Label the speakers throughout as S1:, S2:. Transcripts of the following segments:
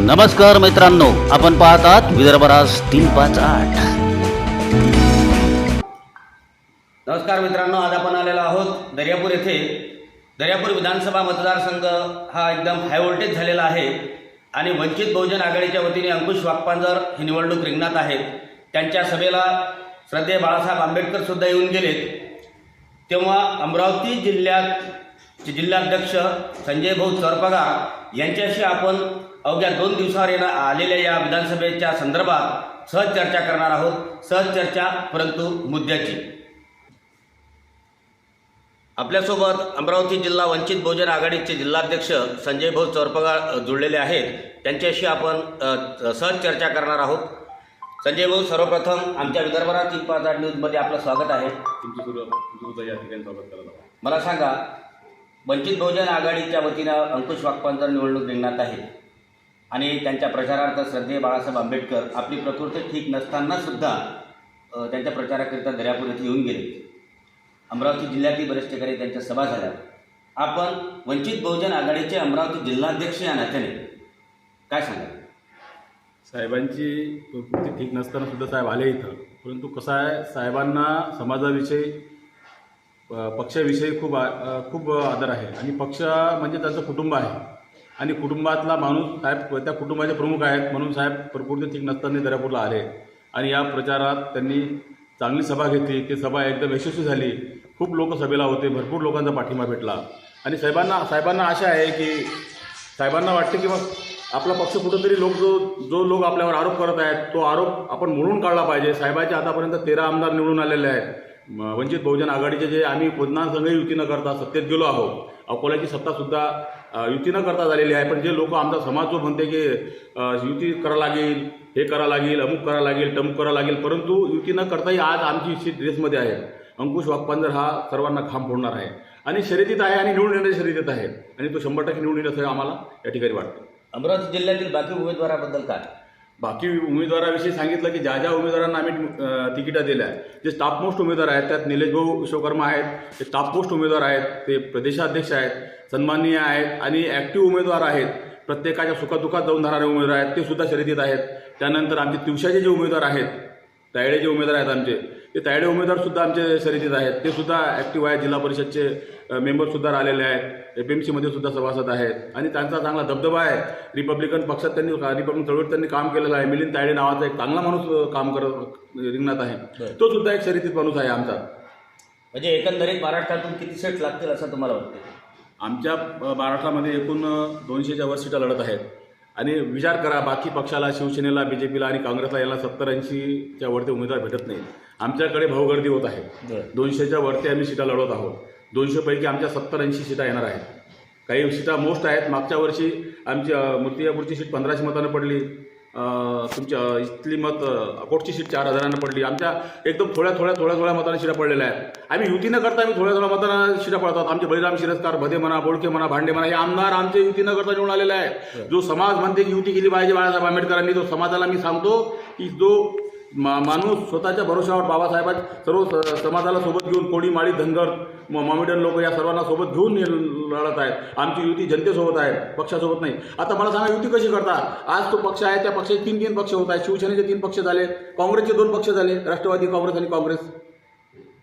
S1: नमस्कार मित्रांनो आपण पाहतात विदर्भराज तीन पाच आठ.
S2: नमस्कार मित्रांनो आज आपण आलेलो आहोत दर्यापूर येथे. दर्यापूर विधानसभा मतदारसंघ हा एकदम हाय व्होल्टेज झालेला आहे आणि वंचित बहुजन आघाडीच्या वतीने अंकुश वाकपांजर ही निवडणूक रिंगणात आहेत. त्यांच्या सभेला श्रद्धे बाळासाहेब आंबेडकर सुद्धा येऊन गेलेत. तेव्हा अमरावती जिल्ह्यात जिल्हाध्यक्ष संजय भाऊ चोरपगार यांच्याशी आपण अवघ्या दोन दिवसावर येणं आलेल्या या विधानसभेच्या संदर्भात सहज चर्चा करणार आहोत. सहज चर्चा परंतु मुद्द्याची. आपल्यासोबत अमरावती जिल्हा वंचित बहुजन आघाडीचे जिल्हाध्यक्ष संजय भाऊ चोरपगार अ, जुळलेले आहेत. त्यांच्याशी आपण सहज चर्चा करणार आहोत. संजय भाऊ सर्वप्रथम आमच्या विदर्भरात तीन पाच आठ न्यूजमध्ये आपलं स्वागत आहे.
S3: तुमची या ठिकाणी स्वागत
S2: मला सांगा वंचित बहुजन आघाडीच्या वतीनं अंकुश वाकपांजर निवडणूक रिंगणात आहे आणि त्यांच्या प्रचारार्थ श्रद्धेय बाळासाहेब आंबेडकर आपली प्रकृती ठीक नसताना सुद्धा त्यांच्या प्रचाराकरिता दर्यापूर येथे येऊन गेले. अमरावती जिल्ह्यातील बरेच ठिकाणी त्यांच्या सभा झाल्या. आपण वंचित बहुजन आघाडीचे अमरावती जिल्हाध्यक्ष या नात्याने. काय सांगा
S3: साहेबांची प्रकृती ठीक नसताना सुद्धा साहेब आले इथं. परंतु कसं आहे साहेबांना समाजाविषयी प- पक्षाविषयी खूप आ- खूप आदर आहे. आणि पक्ष म्हणजे त्यांचं कुटुंब आहे. आणि कुटुंबातला माणूस साहेब त्या कुटुंबाचे प्रमुख आहेत. म्हणून साहेब प्रकृती ठीक नसताना दर्यापूरला आले. आणि या प्रचारात त्यांनी चांगली सभा घेतली. ती सभा एकदम यशस्वी झाली. खूप लोक सभेला होते. भरपूर लोकांचा पाठिंबा भेटला. आणि साहेबांना साहेबांना आशा आहे की साहेबांना वाटते की मग आपला पक्ष कुठंतरी लोक जो जो लोक आपल्यावर आरोप करत आहेत तो आरोप आपण मोडून काढला पाहिजे. साहेबाचे आतापर्यंत तेरा आमदार निवडून आलेले आहेत. वंचित बहुजन आघाडीचे जे आम्ही पुन्हा युती न करता सत्तेत गेलो आहोत. अकोल्याची सत्तासुद्धा युती न करता झालेली आहे. पण जे लोक आमचा समाज जो म्हणते की युती करा लागेल हे करा लागेल अमुक करा लागेल टमुक करा लागेल परंतु युती न करताही आज आमची इच्छित ड्रेसमध्ये आहे. अंकुश वाकपांजर हा सर्वांना खांब फोडणार आहे. आणि शर्यतीत आहे आणि निवडून येण्याच्या शर्यतीत आहे. आणि तो शंभर टक्के निवडून येईल असं आम्हाला या ठिकाणी वाटतं.
S2: अमरावती जिल्ह्यातील बाकी उमेदवाराबद्दल काय?
S3: बाकी उमेदवाराविषयी सांगितलं की ज्या ज्या उमेदवारांना आम्ही तिकिटा तिकिटं दिल्या आहेत जे स्टाफ मोस्ट उमेदवार आहेत त्यात निलेश भाऊ विश्वकर्मा आहेत ते स्टाफ मोस्ट उमेदवार आहेत ते प्रदेशाध्यक्ष आहेत सन्माननीय आहेत आणि ॲक्टिव्ह उमेदवार आहेत प्रत्येकाच्या सुखादुखात जाऊन धरणारे उमेदवार आहेत ते सुद्धा शर्यतीत आहेत. त्यानंतर आमचे तिवशाचे जे उमेदवार आहेत तायडे जे उमेदवार आहेत आमचे ते तायडे उमेदवार सुद्धा आमचे शर्यतीत आहेत. ते सुद्धा ॲक्टिव्ह आहेत. जिल्हा परिषदचे मेंबरसुद्धा आलेले आहेत एफ एम सीमध्ये सुद्धा सभासद आहेत. आणि त्यांचा चांगला दबदबा आहे. रिपब्लिकन पक्षात त्यांनी रिपब्लिकन चळवळीत त्यांनी काम केलेलं आहे. मिलिंद तायडे नावाचा एक चांगला माणूस काम करत रिंगणात आहे. तो सुद्धा एक शर्यतीत माणूस आहे आमचा.
S2: म्हणजे एकंदरीत महाराष्ट्रातून किती सेट लागतील असं तुम्हाला वाटतं
S3: आमच्या महाराष्ट्रामध्ये एकूण दोनशेच्या वर सीटा लढत आहेत. आणि विचार करा बाकी पक्षाला शिवसेनेला बी जे पीला आणि काँग्रेसला याला सत्तर ऐंशीच्या वरती उमेदवार भेटत नाही. आमच्याकडे भाऊगर्दी होत आहे. दोनशेच्या वरती आम्ही सीटा लढवत आहोत. दोनशेपैकी आमच्या सत्तर ऐंशी सीटा येणार आहेत. काही सीटा मोस्ट आहेत. मागच्या वर्षी आमची अ, मूर्तिजापूरची सीट पंधराशे मतानं पडली. तुमच्या इथली मत अकोटची सीट चार हजारानं पडली. आमच्या एकदम थोड्या थोड्या थोड्या थोड्या मतानं शिटा पडलेल्या आहेत. आम्ही युती न करता आम्ही थोड्या थोड्या मतानं शिटा पडतात आमचे बळीराम शिरस्कार भदे म्हणा बोडके म्हणा भांडे म्हणा हे आमदार आमचे युती न करता निवडून आलेले आहे जो समाज म्हणते की युती केली पाहिजे बाळासाहेब आंबेडकरांनी तो समाजाला मी सांगतो की जो मा माणूस स्वतःच्या भरोशावर बाबासाहेबां सर्व स- समाजाला सोबत घेऊन कोळी माळी धनगर म- मॉमेडियन लोक या सर्वांना सोबत घेऊन लढत आहेत. आमची युती जनतेसोबत आहे पक्षासोबत नाही. आता मला सांगा युती कशी करता? आज तो पक्ष आहे त्या पक्षाचे तीन तीन पक्ष होत आहेत. शिवसेनेचे तीन पक्ष झाले काँग्रेसचे दोन पक्ष झाले राष्ट्रवादी काँग्रेस आणि काँग्रेस.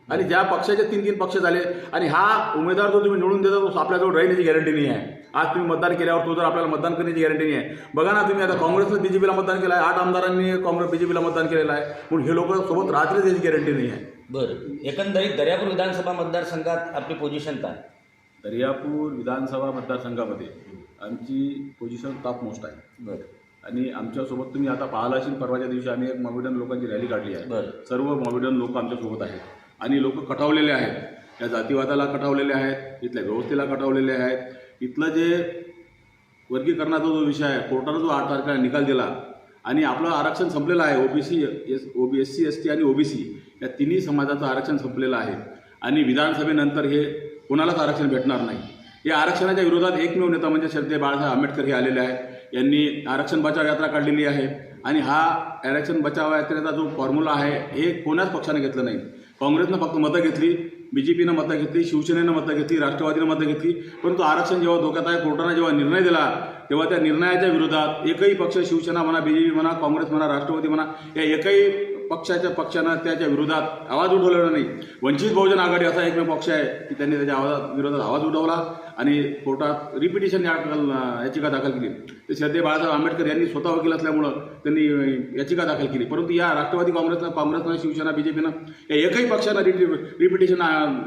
S3: आणि ज्या पक्षाचे तीन तीन पक्ष झाले आणि हा उमेदवार जो तुम्ही निवडून देता तो आपल्याजवळ राहण्याची गॅरंटी नाही आहे. आज तुम्ही मतदान केल्यावर तो जर आपल्याला मतदान करण्याची गॅरंटी नाही आहे. बघा ना तुम्ही आता काँग्रेसनं बीजेपीला मतदान केलं आहे आठ आमदारांनी काँग्रेस बीजेपीला मतदान केलेलं आहे. म्हणून हे लोक सोबत राहतील त्याची गॅरंटी नाही आहे.
S2: बरं. एकंदरीत दर्यापूर विधानसभा मतदारसंघात आपली पोझिशन काय?
S3: दर्यापूर विधानसभा मतदारसंघामध्ये आमची पोझिशन टॉप मोस्ट आहे.
S2: बरं.
S3: आणि आमच्यासोबत तुम्ही आता पाहिला असेल परवाच्या दिवशी आम्ही एक मॉबिडन लोकांची रॅली काढली आहे.
S2: बरं.
S3: सर्व मॉबिडन लोक आमच्यासोबत आहेत. आणि लोक कटावलेले आहेत. या जातीवादाला कटावलेले आहेत इथल्या व्यवस्थेला कटावलेले आहेत. इथलं जे वर्गीकरणाचा जो विषय आहे कोर्टानं जो आठ तारखेला निकाल दिला आणि आपलं आरक्षण संपलेलं आहे OBC S O B S C S T आणि ओबीसी या तिन्ही समाजाचं आरक्षण संपलेलं आहे. आणि विधानसभेनंतर हे कोणालाच आरक्षण भेटणार नाही. या आरक्षणाच्या विरोधात एकमेव नेता म्हणजे श्रद्धे बाळासाहेब आंबेडकर हे आलेले आहे यांनी आरक्षण बचाव यात्रा काढलेली आहे. आणि हा आरक्षण बचाव यात्रेचा जो फॉर्म्युला आहे हे कोणाच पक्षाने घेतलं नाही. काँग्रेसनं फक्त मतं घेतली. बी जे पीनं मतं घेतली शिवसेनेनं मतं घेतली राष्ट्रवादीनं मतं घेतली. परंतु आरक्षण जेव्हा धोक्यात आहे कोर्टानं जेव्हा निर्णय दिला तेव्हा त्या निर्णयाच्या विरोधात एकही पक्ष शिवसेना म्हणा बी जे पी म्हणा काँग्रेस म्हणा राष्ट्रवादी म्हणा या एकही पक्षाच्या पक्षानं त्याच्या विरोधात आवाज उठवलेला नाही. वंचित बहुजन आघाडी असा एकमेव पक्ष आहे की त्यांनी त्याच्या आवाजात विरोधात आवाज उठवला आणि कोर्टात रिपिटेशन याचिका दाखल केली. ते श्रद्धे बाळासाहेब आंबेडकर यांनी स्वतः वकील असल्यामुळं त्यांनी याचिका दाखल केली. परंतु या राष्ट्रवादी काँग्रेसनं काँग्रेसनं शिवसेना बीजेपीनं या एकही पक्षानं रिपिटेशन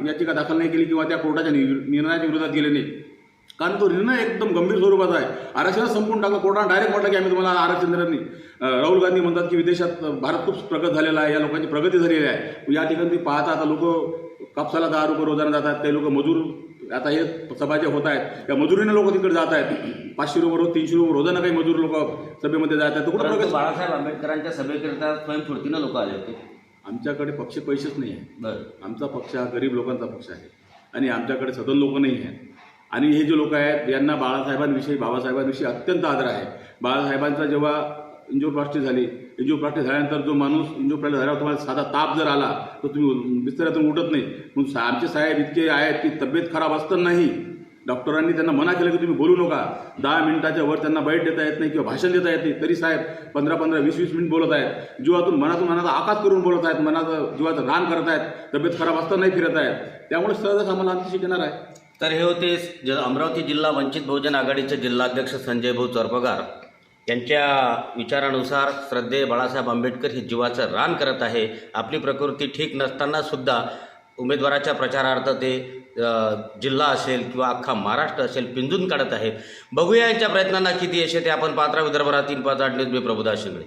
S3: याचिका दाखल नाही केली किंवा त्या कोर्टाच्या निर्णयाच्या विरोधात गेले नाही. कारण तो निर्णय एकदम गंभीर स्वरूपाचा आहे. आरक्षणच संपून टाकलं कोर्टानं डायरेक्ट म्हटलं की आम्ही तुम्हाला आरक्षण देणार नाही अं, राहुल गांधी म्हणतात की विदेशात भारत खूप प्रगत झालेला आहे या लोकांची प्रगती झालेली आहे. या ठिकाणी तुम्ही पाहता आता लोक कापसाला दहा रुपये रोजानं जातात काही लोक मजूर आता हे सभा जे होत आहेत या मजुरीने लोक तिकडे जात आहेत. पाचशे रुपये रोज तीनशे रुपये रोजानं काही मजूर लोक सभेमध्ये जात आहेत. कुठं
S2: बाळासाहेब आंबेडकरांच्या सभेकरिता स्वयंस्फूर्तीनं लोक आले होते.
S3: आमच्याकडे पक्ष पैसेच नाही आहे.
S2: बरं.
S3: आमचा पक्ष हा गरीब लोकांचा पक्ष आहे. आणि आमच्याकडे सदन लोक नाही आहेत. आणि हे जे लोक आहेत यांना बाळासाहेबांविषयी बाबासाहेबांविषयी अत्यंत आदर आहे. बाळासाहेबांचा जेव्हा इंजिओप्लास्टी झाली इंजिओप्लास्टी झाल्यानंतर जो माणूस इंजिओप्लास्टी झाल्यावर तुम्हाला साधा ताप जर आला तर तुम्ही बिस्तऱ्यातून उठत नाही. म्हणून सा- आमचे साहेब इतके आहेत की तब्येत खराब असतानाही डॉक्टरांनी त्यांना मना केलं की तुम्ही बोलू नका. दहा मिनिटाच्या वर त्यांना बैठ देता येत नाही किंवा भाषण देता येत नाही. तरी साहेब पंधरा पंधरा वीस वीस मिनिट बोलत आहेत. जीवातून मनातून मनाचा आकाश करून बोलत आहेत. मनाचं जीवाचं रान करत आहेत. तब्येत खराब असतानाही फिरत आहेत. त्यामुळे सहजच आम्हाला अंतिशी येणार आहे.
S2: तर हे होते ज अमरावती जिल्हा वंचित बहुजन आघाडीचे जिल्हाध्यक्ष संजय भाऊ चोरपगार. यांच्या विचारानुसार श्रद्धेय बाळासाहेब आंबेडकर हे जीवाचं रान करत आहे. आपली प्रकृती ठीक नसतानासुद्धा उमेदवाराच्या प्रचारार्थ ते जिल्हा असेल किंवा अख्खा महाराष्ट्र असेल पिंजून काढत आहे. बघूया यांच्या प्रयत्नांना किती यश ते आपण पात्रा विदर्भरातील तीन पाच आठ न्यूज मी प्रभुदास शिंगळे.